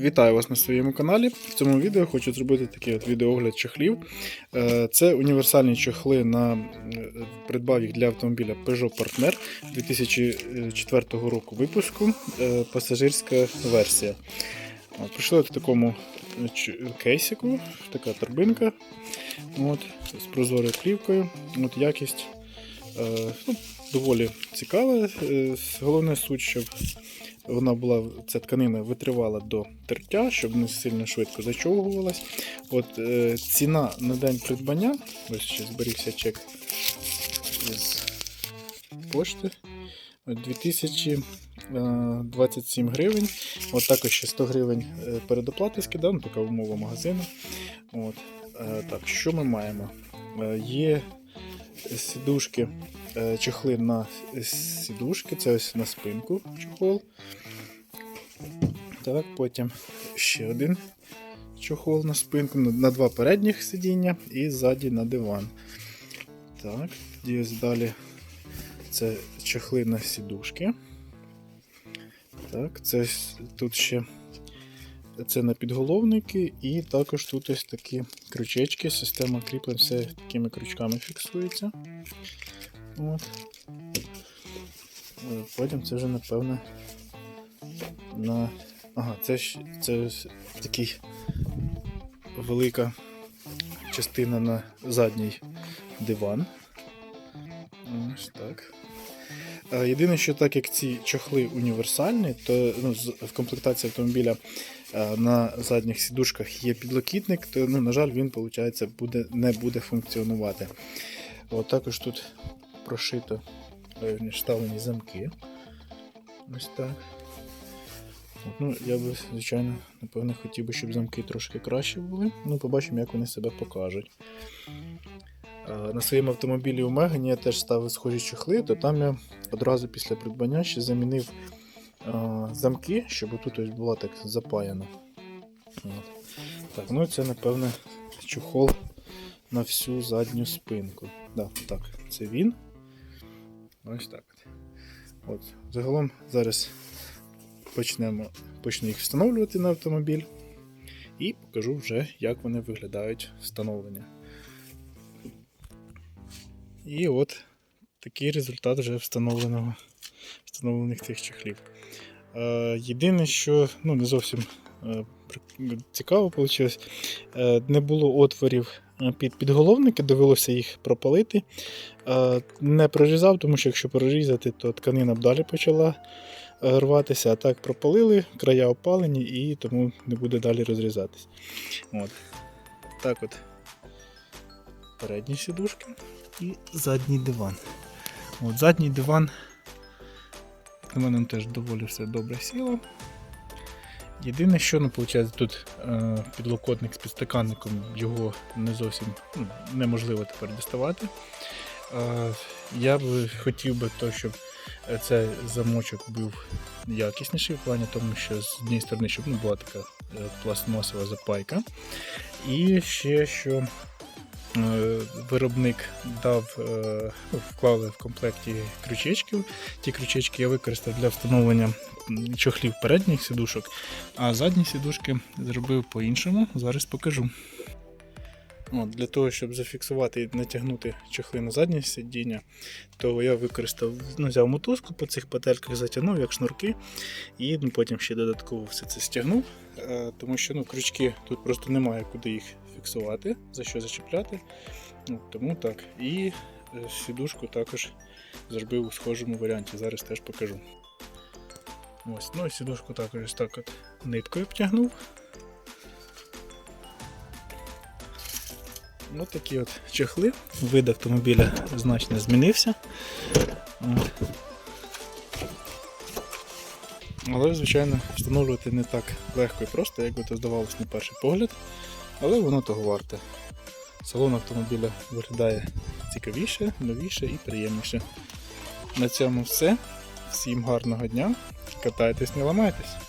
Вітаю вас на своєму каналі. В цьому відео хочу зробити такий от відеоогляд чохлів. Е, Це універсальні чохли на е, придбав їх для автомобіля Peugeot Partner 2004 року випуску. е, Пасажирська версія. Прийшли в такому е, кейсику, така торбинка. От, з прозорою плівкою. От, якість е, ну, доволі цікава. Е, Головне суть, щоб вона була ця тканина витривала до тертя, щоб не сильно швидко зачовгувалась. От е, ціна на день придбання, ось ще зберігся чек з пошти. 2027 гривень. От також ще 100 гривень е, передоплати скидав, ну, така умова магазину. От. Е, так, що ми маємо? Е, є сідушки, е, чохли на сідушки, це ось на спинку чохол. Так, потім ще один чохол на спинку, на, два передніх сидіння і ззаді на диван. Так, і ось далі це чохли на сідушки. Так, це тут ще це на підголовники, і також тут ось такі крючечки. Система кріплень все такими крючками фіксується. От. Е, Потім це вже, напевне, на. Ага, це ж це такий велика частина на задній диван. Ось так. Е, Єдине, що так як ці чохли універсальні, то ну, в комплектації автомобіля е, на задніх сідушках є підлокітник, то, ну, на жаль, він, виходить, буде, не буде функціонувати. От також тут прошито е, вставлені замки. Ось так. Ну, я би, звичайно, напевно, хотів би, щоб замки трошки краще були. Ну, побачимо, як вони себе покажуть. Е, На своєму автомобілі у Мегані я теж ставив схожі чохли, то там я одразу після придбання ще замінив е, замки, щоб тут ось була так запаяна. От. Так, ну це, напевне, чохол на всю задню спинку. Да, так, це він. Ось так. От. Загалом зараз почнемо, почну їх встановлювати на автомобіль і покажу вже, як вони виглядають встановлення. І от такий результат вже встановленого, встановлених цих чехлів. Е, єдине, що ну, не зовсім цікаво вийшло, е, не було отворів е, під підголовники, довелося їх пропалити. Е, не прорізав, тому що якщо прорізати, то тканина б далі почала е, рватися, а так пропалили, края опалені і тому не буде далі розрізатись. От. Так от передні сідушки і задній диван. От Задній диван на мене теж доволі все добре сіло. Єдине, що ну, виходить, тут е, підлокотник з підстаканником, його не зовсім ну, неможливо тепер діставати. Е, я б хотів би то, щоб е, цей замочок був якісніший в плані тому, що з однієї сторони, щоб ну, була така е, пластмасова запайка. І ще що виробник дав, е, ну, вклали в комплекті крючечків. Ті крючечки я використав для встановлення чохлів передніх сідушок, а задні сідушки зробив по-іншому. Зараз покажу. От, для того, щоб зафіксувати і натягнути чохли на заднє сидіння, то я використав, ну, взяв мотузку по цих петельках, затягнув як шнурки, і ну, потім ще додатково все це стягнув, е, тому що ну, крючки тут просто немає куди їх фіксувати, за що зачіпляти. Ну, тому так. І е, сідушку також зробив у схожому варіанті. Зараз теж покажу. Ось, ну і сідушку також так от ниткою обтягнув. Ось такі от чехли. Вид автомобіля значно змінився. Але, звичайно, встановлювати не так легко і просто, як би то здавалось на перший погляд. Але воно того варте. Салон автомобіля виглядає цікавіше, новіше і приємніше. На цьому все. Всім гарного дня. Катайтесь, не ламайтесь.